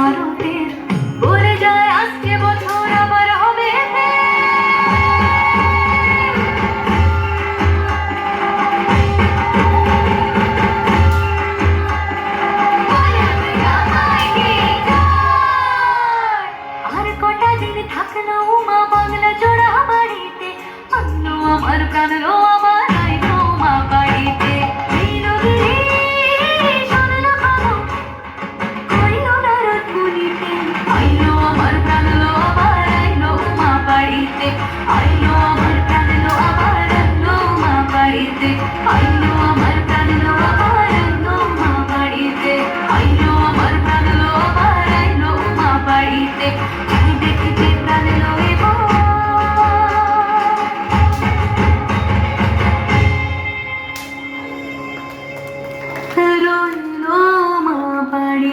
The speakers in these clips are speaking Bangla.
শরতের বলে যায় আজকে বছর, আবার হবে আর কটা দিন থাকল উমা, বাংলা জোড়া বাড়িতে। অন্য আমার প্রাণ লো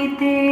হইতে